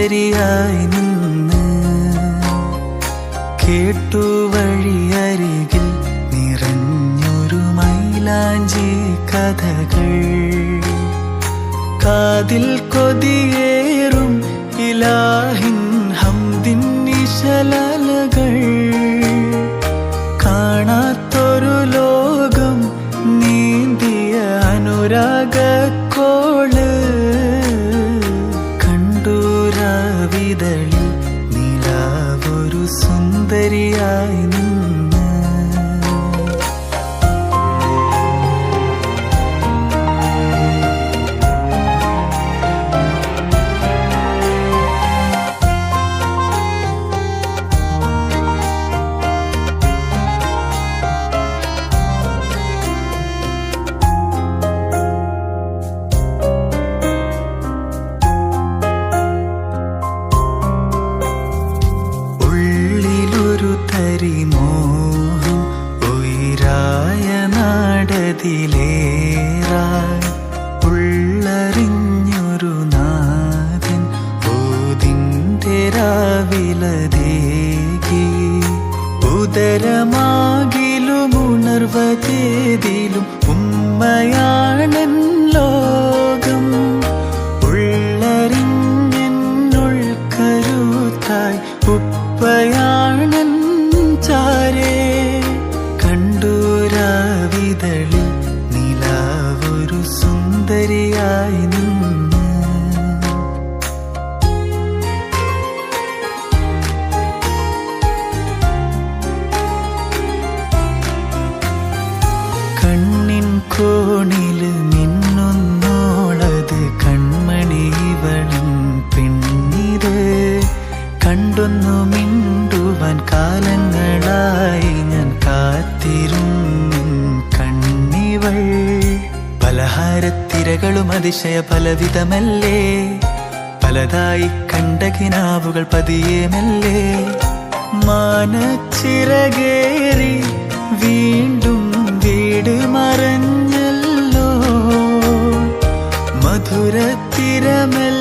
സുന്ദരിയായി നിന്ന് കേട്ടു വഴിയരികിൽ നിറഞ്ഞൊരു മൈലാഞ്ചി കഥകൾ. കാതിൽ കൊതിയേറും ഇലാഹിൻ ഹംദിൻ നിശലകൾ കാണാത്തൊരു ലോകം നീന്തിയ അനുരാഗക്കോൾ സുന്ദരിയായി നിന്ന് തരി മോഹം ഉയരായ നാടതിലേറാ ഉള്ളറിഞ്ഞൊരു നാഥൻ ഓതിന്റെ രാവിലതേകി. ഉദരമാകിലും ഉണർവതേതിലും ഉമ്മയാണൻ കണ്ടൂരാവിതളിൽ നിലാവൊരു സുന്ദരിയായി നിന്ന്. കണ്ണിൻ പെണ്ണിത് കണ്ടൊന്നു മിണ്ടുവാൻ കാലങ്ങളായി പലഹാരത്തിരകളും അതിശയ പലവിധമല്ലേ പലതായി കണ്ട കിനാവുകൾ പതിയെ മെല്ലെ മാനച്ചിറകേറി വീണ്ടും വീട് മറഞ്ഞല്ലോ. മധുരത്തിരമല്ല